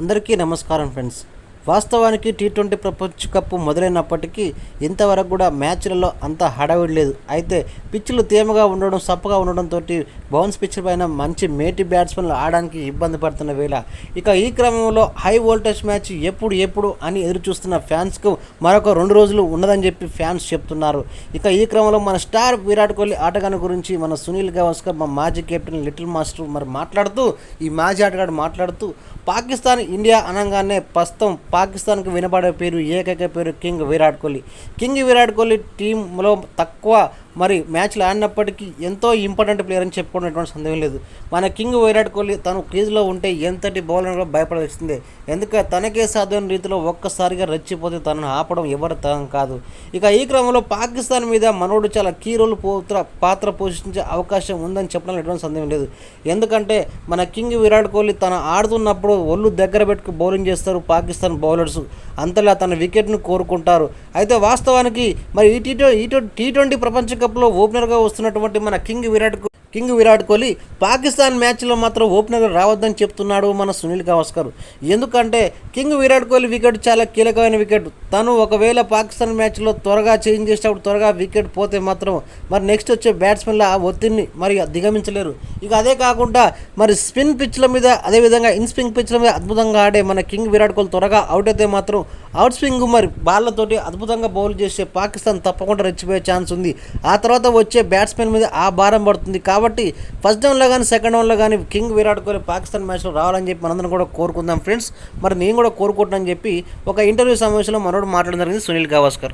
అందరికీ నమస్కారం ఫ్రెండ్స్. వాస్తవానికి టీ ట్వంటీ ప్రపంచ కప్ మొదలైనప్పటికీ ఇంతవరకు కూడా మ్యాచ్లలో అంత హడావిడి లేదు. అయితే పిచ్చులు తేమగా ఉండడం సప్పగా ఉండడంతో బౌన్స్ పిచ్ పైన మంచి మేటి బ్యాట్స్మెన్లు ఆడడానికి ఇబ్బంది పడుతున్న వేళ ఇక ఈ క్రమంలో హై వోల్టేజ్ మ్యాచ్ ఎప్పుడు ఎప్పుడు అని ఎదురు చూస్తున్న ఫ్యాన్స్కు మరొక రెండు రోజులు ఉన్నదని చెప్పి ఫ్యాన్స్ చెప్తున్నారు. ఇక ఈ క్రమంలో మన స్టార్ విరాట్ కోహ్లీ ఆటగాని గురించి మన సునీల్ గవాస్కర్ మా మాజీ కెప్టెన్ లిటిల్ మాస్టర్ మరి మాట్లాడుతూ ఈ మాజీ ఆటగాడు మాట్లాడుతూ పాకిస్తాన్ ఇండియా అనగానే ప్రస్తుతం పాకిస్తాన్కి వినబడే పేరు ఏకైక పేరు కింగ్ విరాట్ కోహ్లీ. కింగ్ విరాట్ కోహ్లీ టీంలో తక్కువ మరి మ్యాచ్లు ఆడినప్పటికీ ఎంతో ఇంపార్టెంట్ ప్లేయర్ అని చెప్పుకునేటువంటి సందేహం లేదు. మన కింగ్ విరాట్ కోహ్లీ తను క్రీజ్లో ఉంటే ఎంతటి బౌలర్ కూడా భయపడాల్సిందే ఎందుకంటే తనకే సాధ్యమైన రీతిలో ఒక్కసారిగా రెచ్చిపోతే తనను ఆపడం ఎవరి తరం కాదు. ఇక ఈ క్రమంలో పాకిస్తాన్ మీద మనోడు చాలా కీ రోల్ పోత్ర పాత్ర పోషించే అవకాశం ఉందని చెప్పడం ఎటువంటి సందేహం లేదు. ఎందుకంటే మన కింగ్ విరాట్ కోహ్లీ తన ఆడుతున్నప్పుడు ఒళ్ళు దగ్గర పెట్టుకు బౌలింగ్ చేస్తారు పాకిస్తాన్ బౌలర్స్. అంతలా తన వికెట్ను కోరుకుంటారు. అయితే వాస్తవానికి మరి ఈ టీ ఈ టీ ట్వంటీ ప్రపంచ కప్ కప్లో ఓపెనర్గా వస్తున్నటువంటి మన కింగ్ విరాట్ కింగ్ విరాట్ కోహ్లీ పాకిస్తాన్ మ్యాచ్లో మాత్రం ఓపెనర్గా రావద్దని చెప్తున్నాడు మన సునీల్ గవాస్కర్. ఎందుకంటే కింగ్ విరాట్ కోహ్లీ వికెట్ చాలా కీలకమైన వికెట్. తను ఒకవేళ పాకిస్తాన్ మ్యాచ్లో త్వరగా చేంజ్ చేసేటప్పుడు త్వరగా వికెట్ పోతే మాత్రం మరి నెక్స్ట్ వచ్చే బ్యాట్స్మెన్ల ఆ ఒత్తిడిని మరి దిగమించలేరు. ఇక అదే కాకుండా మరి స్పిన్ పిచ్ల మీద అదేవిధంగా ఇన్ స్పింగ్ పిచ్ల మీద అద్భుతంగా ఆడే మన కింగ్ విరాట్ కోహ్లీ త్వరగా అవుట్ అయితే మాత్రం అవుట్ స్వింగ్ మరి బాళ్ళతోటి అద్భుతంగా బౌల్ చేసే పాకిస్తాన్ తప్పకుండా రెచ్చిపోయే ఛాన్స్ ఉంది. ఆ తర్వాత వచ్చే బ్యాట్స్మెన్ మీద ఆ భారం పడుతుంది. కాబట్టి కాబట్టి ఫస్ట్ డౌన్లో కానీ సెకండ్ డౌన్లో కానీ కింగ్ విరాట్ కోహ్లీ పాకిస్తాన్ మ్యాచ్లో రావాలని చెప్పి మనందరం కూడా కోరుకుందాం ఫ్రెండ్స్ మరి నేను కూడా కోరుకుంటున్నాను చెప్పి ఒక ఇంటర్వ్యూ సమావేశంలో మరొకటి మాట్లాడడం జరిగింది సునీల్ గవాస్కర్.